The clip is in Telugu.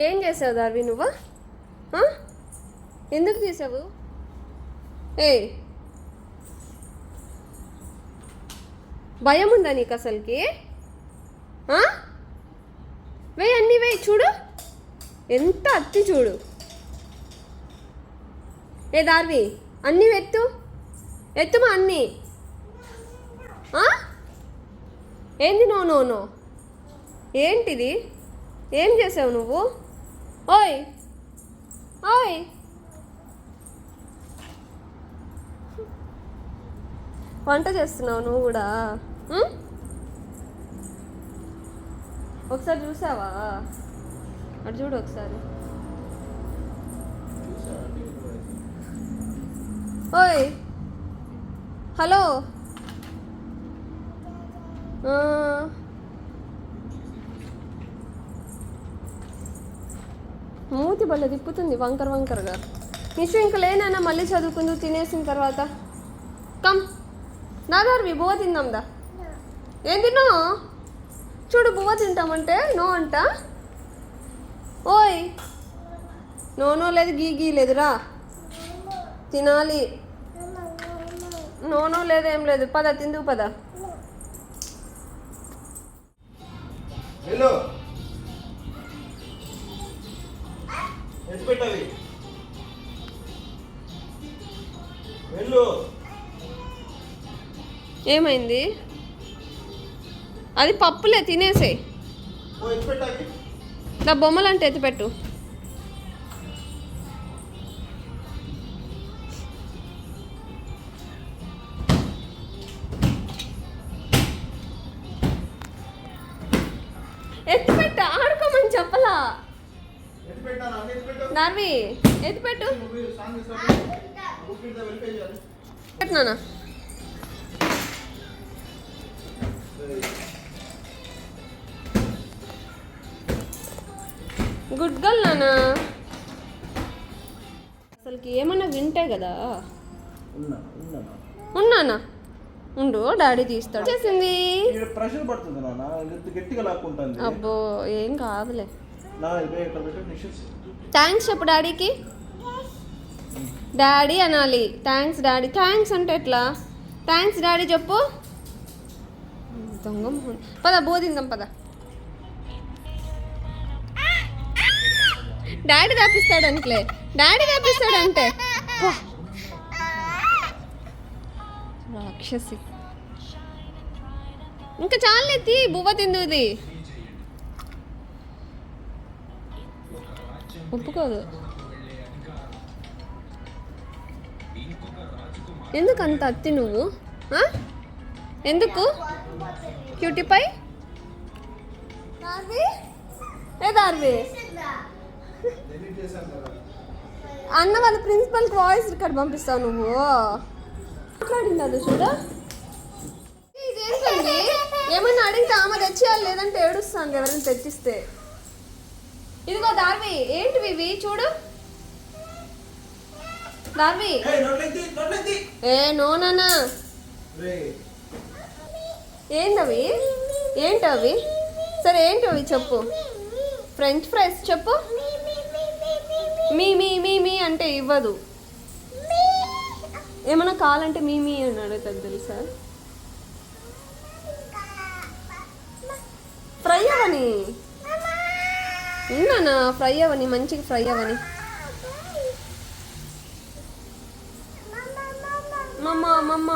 ఏం చేసావు దార్వి నువ్వు? ఎందుకు తీసావు? ఏ. భయం ఉందా నీకు అసలుకి? వేయి అన్నీ వేయి చూడు. ఎంత అత్తి చూడు. ఏ దార్వి అన్నీ ఎత్తు. ఎత్తుమా అన్నీ? ఏంది నో నో నో? ఏంటిది? ఏం చేసావు నువ్వు? ఓయ్ ఓయ్ వంట చేస్తున్నావు నువ్వు కూడా? ఒకసారి చూసావా? అటు చూడు ఒకసారి. ఓయ్. హలో. మూతి బల్ల తిప్పుతుంది వంకర వంకరగా. నిషు ఇంక లేనైనా మళ్ళీ చదువుకుందు తినేసిన తర్వాత కమ్ నాదార్వి బువ్వ తిందాందా ఏం తిన్నావు? చూడు బువ్వ తింటామంటే నో అంట. ఓయ్ నో నో లేదు గీ గీ లేదురా తినాలి. నో నో లేదు ఏం లేదు పద తిందు పద. హలో పెట్టవి వెళ్ళు. ఏమైంది? అది పప్పులే తినేసే నా బొమ్మలు అంటే ఎత్తిపెట్టు ఎత్తిపెట్టు. పెడితే వెళ్ళిపోయి చేయాలి పెట్టినానా గుడ్ గర్ల్ నానా అసలుకి ఏమన్నా వింటే కదా? ఉన్నా ఉన్నా ఉన్నానా? ఉండు డాడీ తీస్తాడు. చేసింది అబ్బో ఏం కాదులే. థ్యాంక్స్ చెప్పు డాడీకి. డాడీ అనాలి. Thanks daddy. థ్యాంక్స్ అంటే ఎట్లా? థ్యాంక్స్ డాడీ చెప్పు. దొంగ పద బోధిందాం పద. డాడీ తప్పిస్తాడు అనుకులే డాడీ తప్పిస్తాడు అంటే రాక్షసి. ఇంకా చాలే తీ బువ్వ తిందుది. ఒప్పుకోదు. ఎందుకు అంత అత్తి నువ్వు? ఎందుకు? క్యూటీపై దార్వి ఏ దార్వి డిలీట్ చేశాను కదా అన్న వాళ్ళ ప్రిన్సిపల్కి వాయిస్ రికార్డ్ పంపిస్తావు నువ్వు. మాట్లాడింది అది చూడ. ఇదేంటండి? ఏమన్నా అడిగితే ఆమె తెచ్చేయాలి లేదంటే ఏడుస్తాను ఎవరైనా తెచ్చిస్తే. ఇదిగో దార్వి ఏంటివి ఇవి చూడు. దార్వి ఏ రే. ఏంటవి? ఏంటవి? సరే ఏంటవి చెప్పు. ఫ్రెంచ్ ఫ్రైస్ చెప్పు. మీ మీ మీ మీ అంటే ఇవ్వదు. ఏమైనా కావాలంటే మీ మీ అని అడుగుతుంది తెలుసా? ఫ్రై అవని? ఉన్నానా ఫ్రై అవని మంచిగా ఫ్రై అవని మమ్మ మమ్మ